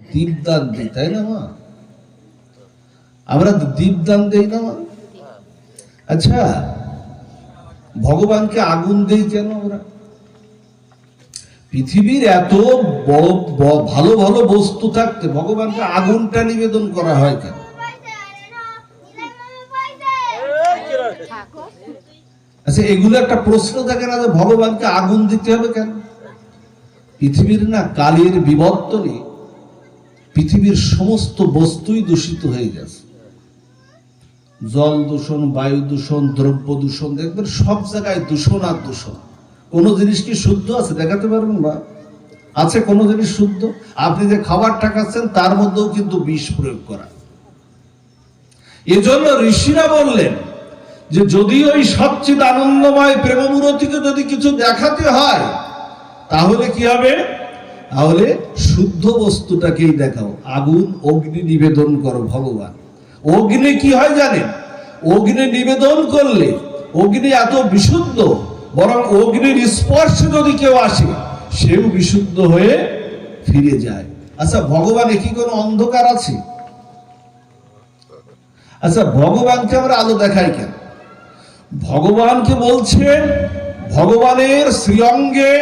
দীপদান দিই তাই না মা? আমরা দীপদান দেই না মা? আচ্ছা ভগবানকে আগুন দেই কেন আমরা? পৃথিবীর এত ভালো ভালো বস্তু থাকতে ভগবানকে আগুনটা নিবেদন করা হয় কেন? আচ্ছা এগুলো একটা প্রশ্ন থাকে না যে ভগবানকে আগুন দিতে হবে কেন? পৃথিবীর না কালের বিবর্তনে পৃথিবীর সমস্ত বস্তুই দূষিত হয়ে গেছে। জল দূষণ, বায়ু দূষণ, দ্রব্য দূষণ, দেখবেন সব জায়গায় দূষণ আর দূষণ। কোন জিনিস কি শুদ্ধ আছে? দেখাতে পারবেন বা? আছে কোন জিনিস শুদ্ধ? আপনি যে খাবারটা খাচ্ছেন তার মধ্যেও কিন্তু বিষ প্রয়োগ করা। এজন্য ঋষিরা বললেন যে, যদি ওই সবচেয়ে আনন্দময় প্রেমমূরতিকে যদি কিছু দেখাতে হয়, তাহলে কি হবে? তাহলে শুদ্ধ বস্তুটাকেই দেখাও। আগুন, অগ্নি নিবেদন করো ভগবান। অগ্নি কি হয় জানেন? অগ্নি নিবেদন করলে অগ্নি এত বিশুদ্ধ, বরং অগ্নির স্পর্শে যদি কেউ আসে, সেও বিশুদ্ধ হয়ে ফিরে যায়। আচ্ছা ভগবানে কি কোনো অন্ধকার আছে? আচ্ছা ভগবানকে আমরা আলো দেখাই কেন? ভগবানকে বলছেন, ভগবানের শ্রীঅঙ্গে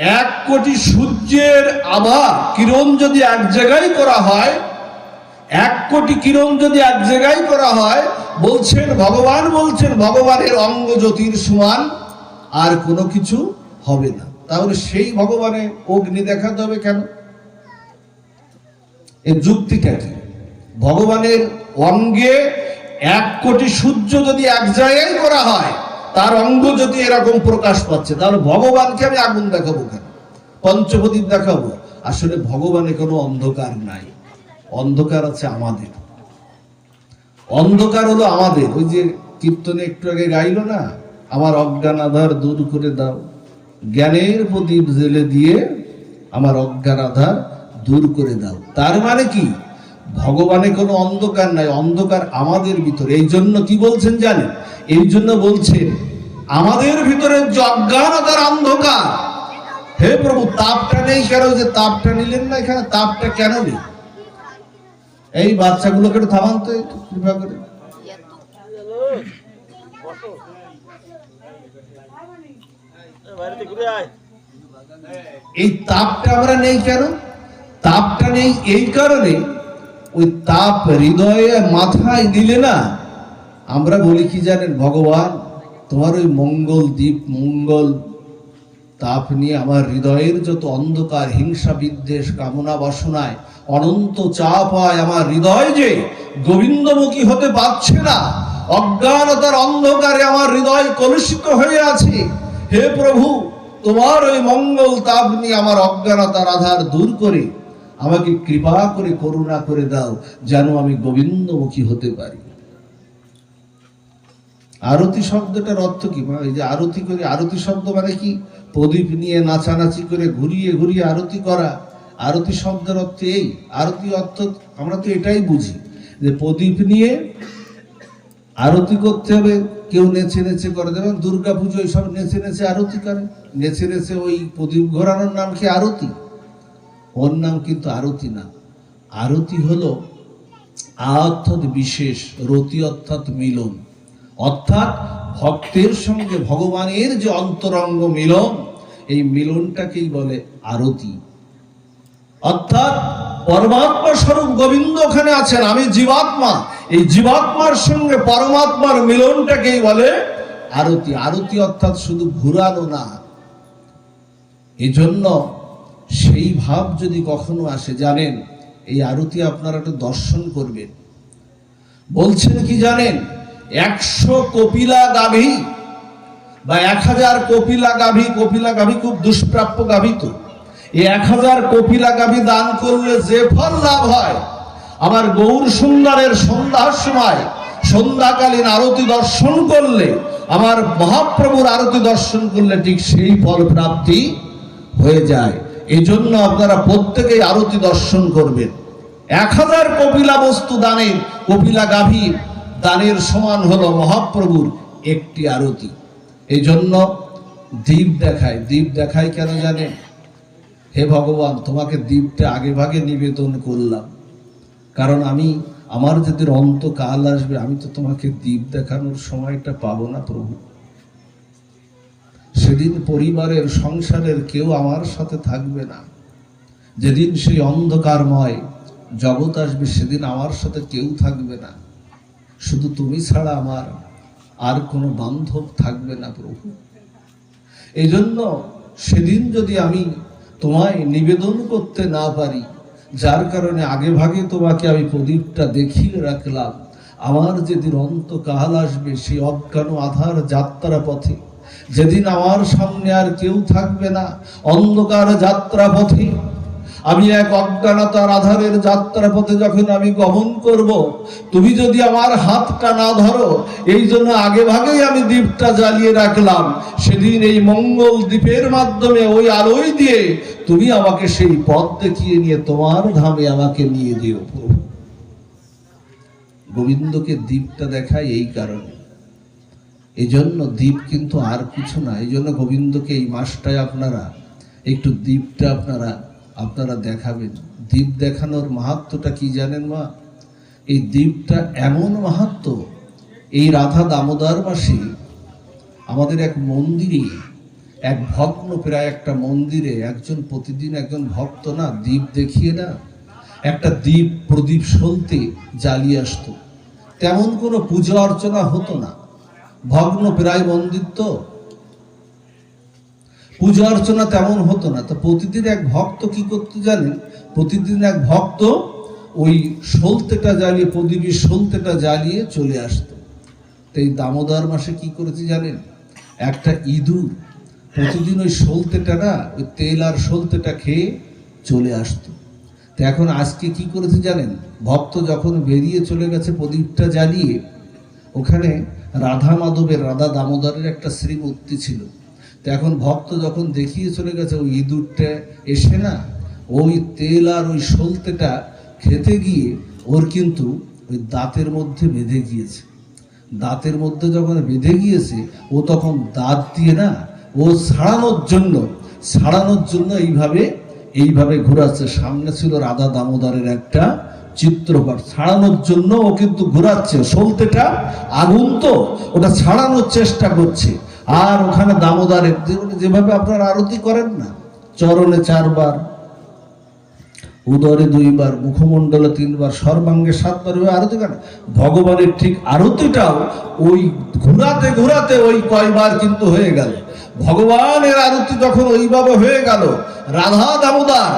এক কোটি সূর্যের আভা কিরণ যদি এক জায়গায় করা হয়, এক কোটি কিরণ যদি এক জায়গায় করা হয়, বলছেন ভগবান, বলছেন ভগবানের অঙ্গ জ্যোতির সমান, আর কোনো কিছু হবে না। তাহলে সেই ভগবানে অগ্নি দেখাতে হবে কেন? এর যুক্তিটা কি? ভগবানের অঙ্গে এক কোটি সূর্য যদি এক জায়গায় করা হয় তার অঙ্গ যদি এরকম প্রকাশ পাচ্ছে, তাহলে ভগবানকে আমি আগুন দেখাবো কেন? পঞ্চপ্রদীপ দেখাবো। আসলে ভগবানে কোনো অন্ধকার নাই। অন্ধকার আছে আমাদের। অন্ধকার হলো আমাদের। ওই যে কীর্তনে একটু আগে গাইলো না? আমার অজ্ঞান আধার দূর করে দাও। জ্ঞানের প্রদীপ জেলে দিয়ে আমার অজ্ঞান আধার দূর করে দাও। তার মানে কি? ভগবানে কোনো অন্ধকার নাই, অন্ধকার আমাদের ভিতরে। এই জন্য কি বলছেন জানেন? এই জন্য বলছেন আমাদের ভিতরে অজ্ঞানতার অন্ধকার। হে প্রভু, তাপটা নেই কেন? যে তাপটা নিলেন না এখানে, তাপটা কেন নেই? এই বাচ্চাগুলোকে একটু থামান তো কৃপা করে। এই তাপটা আমরা নেই কেন? তাপটা নেই এই কারণে ওই তাপ হৃদয়ে মাথায় দিলে না, আমরা বলি কি জানেন, ভগবান, তোমার ওই মঙ্গল দ্বীপ, মঙ্গল তাপ নিয়ে আমার হৃদয়ের যত অন্ধকার, হিংসা, বিদ্বেষ, কামনা, বাসনায় অনন্ত চাপ হয় আমার হৃদয় যে গোবিন্দমুখী হতে পারছে না। অজ্ঞানতার অন্ধকারে আমার হৃদয় কলুষিত হয়ে আছে। হে প্রভু, তোমার ওই মঙ্গল তাপ নিয়ে আমার অজ্ঞানতার আধার দূর করে আমাকে কৃপা করে, করুণা করে দাও, যেন আমি গোবিন্দমুখী হতে পারি। আরতি শব্দটার অর্থ কি? মা এই যে আরতি করে, আরতি শব্দ মানে কি? প্রদীপ নিয়ে নাচানাচি করে ঘুরিয়ে ঘুরিয়ে আরতি করা। আরতি শব্দের অর্থ এই। আরতি অর্থ, আমরা তো এটাই বুঝি যে প্রদীপ নিয়ে আরতি করতে হবে। কেউ নেচে নেচে করে। যেমন দুর্গা পুজো এইসব নেচে নেচে আরতি করে। নেচে নেচে ওই প্রদীপ ঘোরানোর নাম কি আরতি? ওর নাম কিন্তু আরতি না। আরতি হলো আ অর্থাৎ বিশেষ, রতি অর্থাৎ মিলন। অর্থাৎ ভক্তের সঙ্গে ভগবানের যে অন্তরঙ্গ মিলন, এই মিলনটাকেই বলে আরতি। অর্থাৎ পরমাত্মা স্বরূপ গোবিন্দ ওখানে আছেন, আমি জীবাত্মা। এই জীবাত্মার সঙ্গে পরমাত্মার মিলনটাকেই বলে আরতি। আরতি অর্থাৎ শুধু ঘুরানো না। এই জন্য সেই ভাব যদি কখনো আসে, জানেন, এই আরতি আপনারা একটু দর্শন করবেন। বলছেন কি জানেন, একশো কপিলা গাভী বা এক হাজার কপিলা গাভী কপিলা গাভী খুব দুষ্প্রাপ্য গাভী তো। এই এক হাজার কপিলা গাভী দান করলে যে ফল লাভ হয়, আমার গৌর সুন্দরের সন্ধ্যার সময়, সন্ধ্যাকালীন আরতি দর্শন করলে, আমার মহাপ্রভুর আরতি দর্শন করলে ঠিক সেই ফল প্রাপ্তি হয়ে যায়। এই জন্য আপনারা প্রত্যেকেই আরতি দর্শন করবেন। এক হাজার কপিলা বস্তু দানের, কপিলা গাভীর দানের সমান হলো মহাপ্রভুর একটি আরতি। এই জন্য দ্বীপ দেখায়। দ্বীপ দেখায় কেন জানেন? হে ভগবান, তোমাকে দ্বীপটা আগে ভাগে নিবেদন করলাম। কারণ আমি, আমার যদি অন্তকাল আসবে, আমি তো তোমাকে দ্বীপ দেখানোর সময়টা পাবো না প্রভু। সেদিন পরিবারের সংসারের কেউ আমার সাথে থাকবে না। যেদিন সেই অন্ধকারময় জগৎ আসবে, সেদিন আমার সাথে কেউ থাকবে না। শুধু তুমি ছাড়া আমার আর কোনো বান্ধব থাকবে না প্রভু। এই জন্য সেদিন যদি আমি তোমায় নিবেদন করতে না পারি, যার কারণে আগে ভাগে তোমাকে আমি প্রদীপটা দেখিয়ে রাখলাম, আমার যেদিন অন্তকাল আসবে, সেই অজ্ঞান আধার যাত্রা পথে যেদিন আমার সামনে আর কেউ থাকবে না, অন্ধকার যাত্রা পথে আমি এক অজ্ঞানতার আধারের যাত্রা পথে যখন আমি গমন করব, তুমি যদি আমার হাতটা না ধরো, এই জন্য আগে ভাগেই আমি দ্বীপটা জ্বালিয়ে রাখলাম। সেদিন এই মঙ্গল দ্বীপের মাধ্যমে ওই আলোয় দিয়ে তুমি আমাকে সেই পথ দেখিয়ে নিয়ে তোমার ধামে আমাকে নিয়ে দিও প্রভু। গোবিন্দকে দ্বীপটা দেখায় এই কারণে। এই জন্য দ্বীপ কিন্তু আর কিছু না। এই জন্য গোবিন্দকে এই মাসটায় আপনারা, একটু দ্বীপটা আপনারা আপনারা দেখাবেন। দ্বীপ দেখানোর মাহাত্মটা কি জানেন মা? এই দ্বীপটা এমন মাহাত্ম, এই রাধা দামোদর মাসে, আমাদের এক মন্দিরে, এক ভগ্ন প্রায় একটা মন্দিরে, একজন প্রতিদিন একজন ভক্ত না, দ্বীপ দেখিয়ে না, একটা দ্বীপ প্রদীপ সলতে জ্বালিয়ে আসতো। তেমন কোনো পূজা অর্চনা হতো না। ভগ্ন প্রায় মন্দির তো পূজা অর্চনা তেমন হতো না। তো প্রতিদিন এক ভক্ত কি করতে জানেন? প্রতিদিন এক ভক্ত ওই সলতেটা জ্বালিয়ে, প্রদীপের সলতেটা জ্বালিয়ে চলে আসতো। তো এই দামোদর মাসে কি করেছে জানেন? একটা ইঁদুর প্রতিদিন ওই সলতেটা না, ওই তেল আর সলতেটা খেয়ে চলে আসতো। তো এখন আজকে কি করেছে জানেন? ভক্ত যখন বেরিয়ে চলে গেছে প্রদীপটা জ্বালিয়ে, ওখানে রাধা মাধবের রাধা দামোদরের একটা শ্রীমূর্তি ছিল। তো এখন ভক্ত যখন দেখিয়ে চলে গেছে, ওই ইঁদুরটা এসে না, ওই তেল আর ওই সলতেটা খেতে গিয়ে ওর কিন্তু ওই দাঁতের মধ্যে বেঁধে গিয়েছে। দাঁতের মধ্যে যখন বেঁধে গিয়েছে, ও তখন দাঁত দিয়ে না, ও ছাড়ানোর জন্য ছাড়ানোর জন্য এইভাবে এইভাবে ঘোরাচ্ছে। সামনে ছিল রাধা দামোদরের একটা চিত্রপট ছাড়ানোর জন্য ও কিন্তু ঘোরাচ্ছে। সলতেটা আগুন তো, ওটা ছাড়ানোর চেষ্টা করছে। আর ওখানে দামোদরের যেভাবে আপনারা আরতি করেন না, চরণে চারবার, উদরে দুইবার, মুখমণ্ডলে তিনবার, সর্বাঙ্গে সাতবার ওই আরতি কেন ভগবানের ঠিক আরতিটাও ওই ঘুরাতে ঘুরাতে ওই কয়বার কিন্তু হয়ে গেল। ভগবানের আরতি যখন ওইভাবে হয়ে গেল, রাধা দামোদর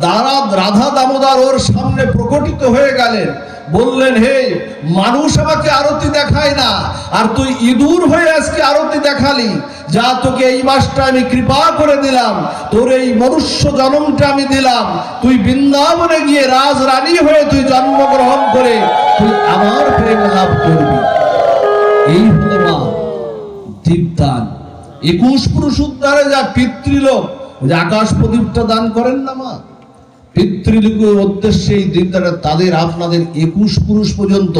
দারা রাধা দামোদর ওর সামনে প্রকটিত হয়ে গেলেন। বললেন, হে, মানুষ আমাকে আরতি দেখায় না, আর তুই ইঁদুর হয়ে আজকে আরতি দেখালি। যা তোকে এই মাসটা আমি কৃপা করে দিলাম, তোর এই মনুষ্য জন্মটা আমি দিলাম। তুই বৃন্দাবনে গিয়ে রাজ রানী হয়ে তুই জন্মগ্রহণ করে তুই আমার প্রেম লাভ করবি। এই হলো মা দীপদান। একুশ পুরুষ উদ্ধারে যা পিতৃলোক যে আকাশ প্রদীপটা দান করেন না মা? পিতৃলোকের উদ্দেশ্যে এই দীপদানে তাদের আপনাদের একুশ পুরুষ পর্যন্ত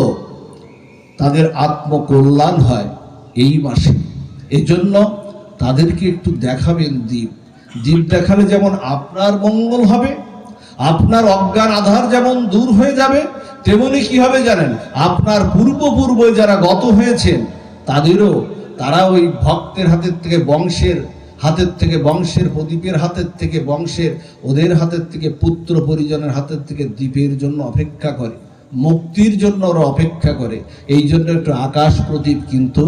তাদের আত্মকল্যাণ হয় এই মাসে। এই জন্য তাদেরকে একটু দেখাবেন দ্বীপ দ্বীপ দেখালে যেমন আপনার মঙ্গল হবে, আপনার অজ্ঞান আধার যেমন দূর হয়ে যাবে, তেমনি কি হবে জানেন? আপনার পূর্বপূর্ব যারা গত হয়েছেন, তাদেরও তারা ওই ভক্তের হাতের থেকে বংশের হাতের থেকে বংশের প্রদীপের হাতের থেকে বংশের, ওদের হাতের থেকে পুত্র পরিজনের হাতের থেকে দ্বীপের জন্য অপেক্ষা করে, মুক্তির জন্য ওরা অপেক্ষা করে। এই জন্য একটু আকাশ প্রদীপ কিন্তু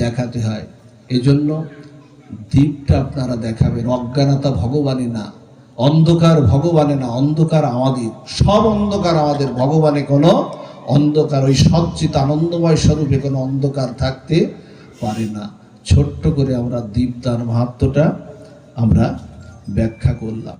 দেখাতে হয়। এই জন্য দ্বীপটা আপনারা দেখাবেন। অজ্ঞানতা ভগবানই না, অন্ধকার ভগবানে না, অন্ধকার আমাদের, সব অন্ধকার আমাদের ভগবানে কোনো অন্ধকার, ওই সচ্চিত আনন্দময় স্বরূপে কোনো অন্ধকার থাকতে পারে না। ছোট্ট করে আমরা দীপদান মাহাত্মটা আমরা ব্যাখ্যা করলাম।